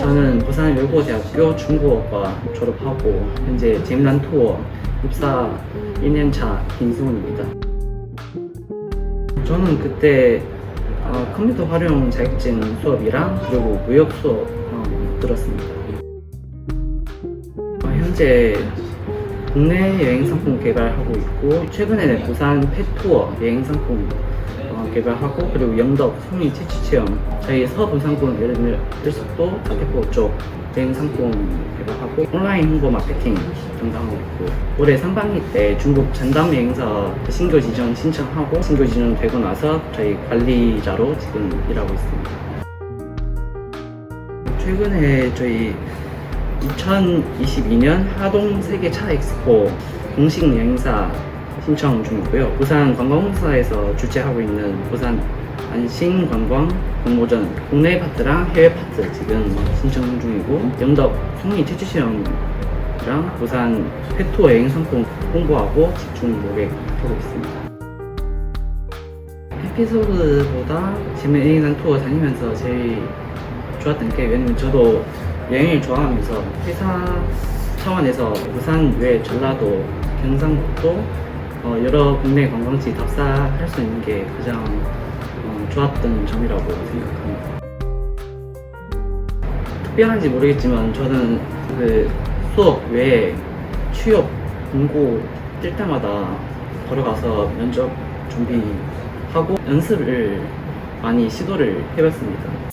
부산 외고대학교 중국어과 졸업하고 현재 잼란 투어 입사 1년차 김승훈입니다. 저는 그때 어, 컴퓨터 활용 자격증 수업이랑 그리고 무역 수업 어, 들었습니다. 어, 현재 국내 여행 상품 개발하고 있고 최근에는 부산 펫투어 여행 상품 어, 개발하고 그리고 영덕 송이 채취 체험. 저희 서부상군 예를 들어도 자태포 쪽 여행 상품 개발하고 온라인 홍보 마케팅 담당하고 있고. 올해 상반기 때 중국 전담 여행사 신규 지정 신청하고 신규 지정 되고 나서 저희 관리자로 지금 일하고 있습니다. 최근에 저희 2022년 하동 세계 차 엑스포 공식 여행사 신청 중이고요. 부산 관광공사에서 주최하고 있는 부산 안심 관광 공모전 국내 파트랑 해외 파트 지금 신청 중이고 영덕 송리 채취 시험이랑 부산 페투어 여행 상품 홍보하고 집중 모객 하고 있습니다. 에피소드보다 재미 여행상 투어 다니면서 제일 좋았던 게 왜냐면 저도 여행을 좋아하면서 회사 차원에서 부산 외 전라도 경상북도 어, 여러 국내 관광지 답사할 수 있는 게 가장 어, 좋았던 점이라고 생각합니다. 특별한지 모르겠지만 저는 그 수업 외에 취업 공고 뜰 때마다 걸어가서 면접 준비하고 연습을 많이 시도를 해봤습니다.